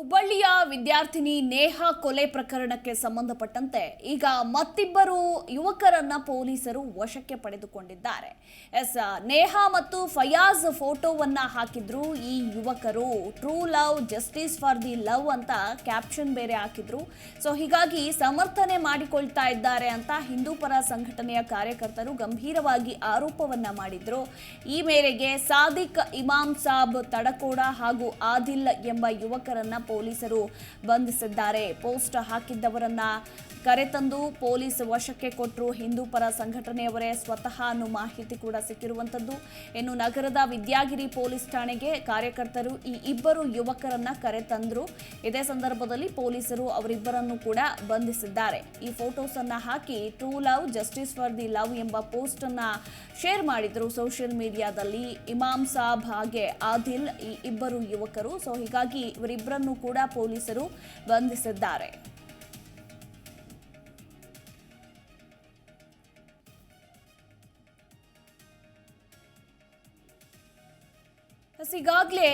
ಹುಬ್ಬಳ್ಳಿಯ ವಿದ್ಯಾರ್ಥಿನಿ ನೇಹಾ ಕೊಲೆ ಪ್ರಕರಣಕ್ಕೆ ಸಂಬಂಧಪಟ್ಟಂತೆ ಈಗ ಮತ್ತಿಬ್ಬರು ಯುವಕರನ್ನ ಪೊಲೀಸರು ವಶಕ್ಕೆ ಪಡೆದುಕೊಂಡಿದ್ದಾರೆ. ಎಸ್, ನೇಹಾ ಮತ್ತು ಫಯಾಜ್ ಫೋಟೋವನ್ನ ಹಾಕಿದ್ರು. ಈ ಯುವಕರು true love, justice for the love ಅಂತ ಕ್ಯಾಪ್ಷನ್ ಬೇರೆ ಹಾಕಿದ್ರು. ಸೊ, ಹೀಗಾಗಿ ಸಮರ್ಥನೆ ಮಾಡಿಕೊಳ್ತಾ ಇದ್ದಾರೆ ಅಂತ ಹಿಂದೂ ಪರ ಸಂಘಟನೆಯ ಕಾರ್ಯಕರ್ತರು ಗಂಭೀರವಾಗಿ ಆರೋಪವನ್ನ ಮಾಡಿದ್ರು. ಈ ಮೇರೆಗೆ ಸಾದಿಕ್ ಇಮಾಮ್ ಸಾಬ್ ತಡಕೋಡ ಹಾಗೂ ಆದಿಲ್ ಎಂಬ ಯುವಕರನ್ನ ಪೊಲೀಸರು ಬಂಧಿಸಿದ್ದಾರೆ. ಪೋಸ್ಟ್ ಹಾಕಿದ್ದವರನ್ನ ಕರೆತಂದು ಪೊಲೀಸ್ ವಶಕ್ಕೆ ಕೊಟ್ಟರು ಹಿಂದೂ ಪರ ಸಂಘಟನೆಯವರೇ ಸ್ವತಃ ಅನ್ನೋ ಮಾಹಿತಿ ಕೂಡ ಸಿಕ್ಕಿರುವಂಥದ್ದು. ಇನ್ನು ನಗರದ ವಿದ್ಯಾಗಿರಿ ಪೊಲೀಸ್ ಠಾಣೆಗೆ ಕಾರ್ಯಕರ್ತರು, ಈ ಇಬ್ಬರು ಯುವಕರನ್ನ ಕರೆತಂದ್ರು. ಇದೇ ಸಂದರ್ಭದಲ್ಲಿ ಪೊಲೀಸರು ಅವರಿಬ್ಬರನ್ನು ಕೂಡ ಬಂಧಿಸಿದ್ದಾರೆ. ಈ ಫೋಟೋಸ್ ಅನ್ನ ಹಾಕಿ true love, justice for the love ಎಂಬ ಪೋಸ್ಟ್ ಅನ್ನ ಶೇರ್ ಮಾಡಿದ್ರು ಸೋಷಿಯಲ್ ಮೀಡಿಯಾದಲ್ಲಿ ಇಮಾಮ್ ಸಾಬ್ ಹಾಗೆ ಆದಿಲ್ ಈ ಇಬ್ಬರು ಯುವಕರು. ಸೊ, ಹೀಗಾಗಿ ಇವರಿಬ್ಬರನ್ನು ಕೂಡ ಪೊಲೀಸರು ಬಂಧಿಸಿದ್ದಾರೆ. ಈಗಾಗಲೇ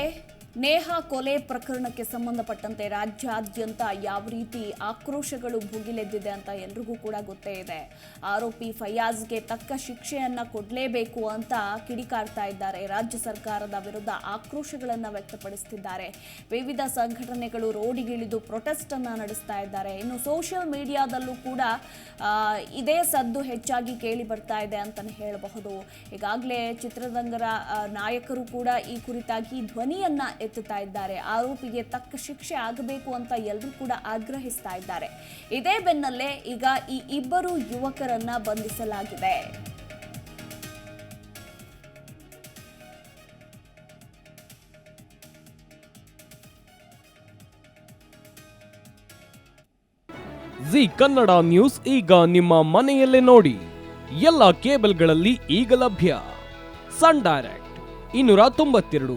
ನೇಹ ಕೊಲೆ ಪ್ರಕರಣಕ್ಕೆ ಸಂಬಂಧಪಟ್ಟಂತೆ ರಾಜ್ಯಾದ್ಯಂತ ಯಾವ ರೀತಿ ಆಕ್ರೋಶಗಳು ಭುಗಿಲೆದ್ದಿದೆ ಅಂತ ಎಲ್ರಿಗೂ ಕೂಡ ಗೊತ್ತೇ ಇದೆ. ಆರೋಪಿ ಫಯಾಜ್ಗೆ ತಕ್ಕ ಶಿಕ್ಷೆಯನ್ನ ಕೊಡಲೇಬೇಕು ಅಂತ ಕಿಡಿಕಾರ್ತಾ ಇದ್ದಾರೆ. ರಾಜ್ಯ ಸರ್ಕಾರದ ವಿರುದ್ಧ ಆಕ್ರೋಶಗಳನ್ನು ವ್ಯಕ್ತಪಡಿಸುತ್ತಿದ್ದಾರೆ ವಿವಿಧ ಸಂಘಟನೆಗಳು ರೋಡಿಗಿಳಿದು ಪ್ರೊಟೆಸ್ಟ್ ಅನ್ನ ನಡೆಸ್ತಾ ಇದ್ದಾರೆ. ಇನ್ನು ಸೋಷಿಯಲ್ ಮೀಡಿಯಾದಲ್ಲೂ ಕೂಡ ಇದೇ ಸದ್ದು ಹೆಚ್ಚಾಗಿ ಕೇಳಿ ಬರ್ತಾ ಇದೆ ಅಂತಾನೆ ಹೇಳಬಹುದು. ಈಗಾಗಲೇ ಚಿತ್ರರಂಗರ ನಾಯಕರು ಕೂಡ ಈ ಕುರಿತಾಗಿ ಧ್ವನಿಯನ್ನ ಎತ್ತುತ್ತಾ ಇದ್ದಾರೆ. ಆರೋಪಿಗೆ ತಕ್ಕ ಶಿಕ್ಷೆ ಆಗಬೇಕು ಅಂತ ಎಲ್ಲರೂ ಕೂಡ ಆಗ್ರಹಿಸ್ತಾ ಇದ್ದಾರೆ. ಇದೇ ಬೆನ್ನಲ್ಲೇ ಈಗ ಈ ಇಬ್ಬರು ಯುವಕರನ್ನ ಬಂಧಿಸಲಾಗಿದೆ. ಜಿ ಕನ್ನಡ ನ್ಯೂಸ್ ಈಗ ನಿಮ್ಮ ಮನೆಯಲ್ಲೇ ನೋಡಿ. ಎಲ್ಲ ಕೇಬಲ್ಗಳಲ್ಲಿ ಈಗ ಲಭ್ಯ. ಸನ್ ಡೈರೆಕ್ಟ್ ಇನ್ನೂರ ತೊಂಬತ್ತೆರಡು.